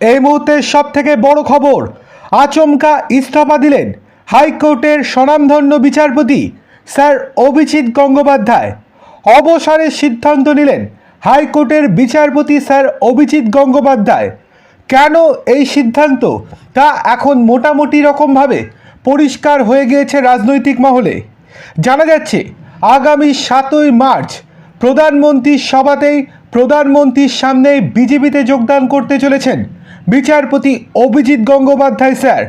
এই মুহূর্তের সব থেকে বড় খবর, আচমকা ইস্তফা দিলেন হাইকোর্টের স্বনামধন্য বিচারপতি স্যার অভিজিৎ গঙ্গোপাধ্যায়। অবসরের সিদ্ধান্ত নিলেন হাইকোর্টের বিচারপতি স্যার অভিজিৎ গঙ্গোপাধ্যায়। কেন এই সিদ্ধান্ত? তা এখন মোটামুটি রকমভাবে পরিষ্কার হয়ে গিয়েছে রাজনৈতিক মহলে। জানা যাচ্ছে, আগামী সাতই মার্চ প্রধানমন্ত্রীর সভাতেই প্রধানমন্ত্রীর সামনে বিজেপিতে যোগদান করতে চলেছেন বিচারপতি অভিজিৎ গঙ্গোপাধ্যায়, স্যার।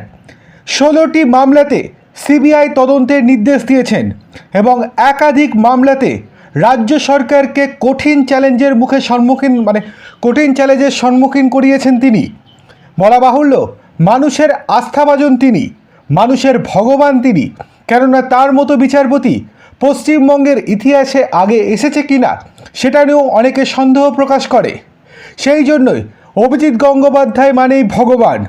ষোলোটি মামলাতে সিবিআই তদন্তের নির্দেশ দিয়েছেন এবং একাধিক মামলাতে রাজ্য সরকারকে কঠিন চ্যালেঞ্জের মুখে সম্মুখীন মানে কঠিন চ্যালেঞ্জের সম্মুখীন করিয়েছেন তিনি। বলা বাহুল্য, মানুষের আস্থাভাজন তিনি, মানুষের ভগবান তিনি, কেননা তার মতো বিচারপতি পশ্চিমবঙ্গের ইতিহাসে আগে এসেছে কিনা সেটা নিয়েও অনেকে সন্দেহ প্রকাশ করে। সেই জন্যই অভিজিৎ গঙ্গোপাধ্যায় মানেই ভগবান।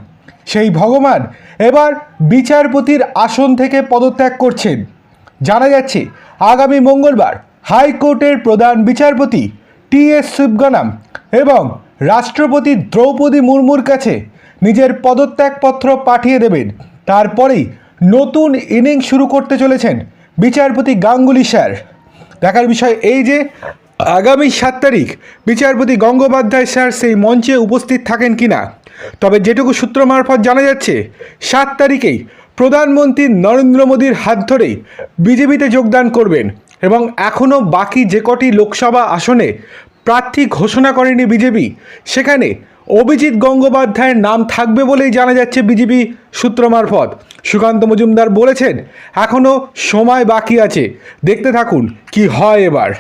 সেই ভগবান এবার বিচারপতির আসন থেকে পদত্যাগ করছেন। জানা যাচ্ছে, আগামী মঙ্গলবার হাইকোর্টের প্রধান বিচারপতি টি এস শিবগানাম এবং রাষ্ট্রপতি দ্রৌপদী মুর্মুর কাছে নিজের পদত্যাগপত্র পাঠিয়ে দেবেন। তারপরেই নতুন ইনিংস শুরু করতে চলেছেন বিচারপতি গাঙ্গুলি স্যার। দেখার বিষয় এই যে আগামী সাত তারিখ বিচারপতি গঙ্গোপাধ্যায় স্যার সেই মঞ্চে উপস্থিত থাকেন কিনা? তবে যেটুকু সূত্র মারফত জানা যাচ্ছে, সাত তারিখেই প্রধানমন্ত্রী নরেন্দ্র মোদীর হাত ধরেই বিজেপিতে যোগদান করবেন এবং এখনও বাকি যে কটি লোকসভা আসনে প্রার্থী ঘোষণা করেনি বিজেপি, সেখানে অভিজিৎ গঙ্গোপাধ্যায়ের নাম থাকবে বলেই জানা যাচ্ছে বিজেপি সূত্র মারফত। সুকান্ত মজুমদার বলেছেন এখনও সময় বাকি আছে। দেখতে থাকুন কি হয় এবার।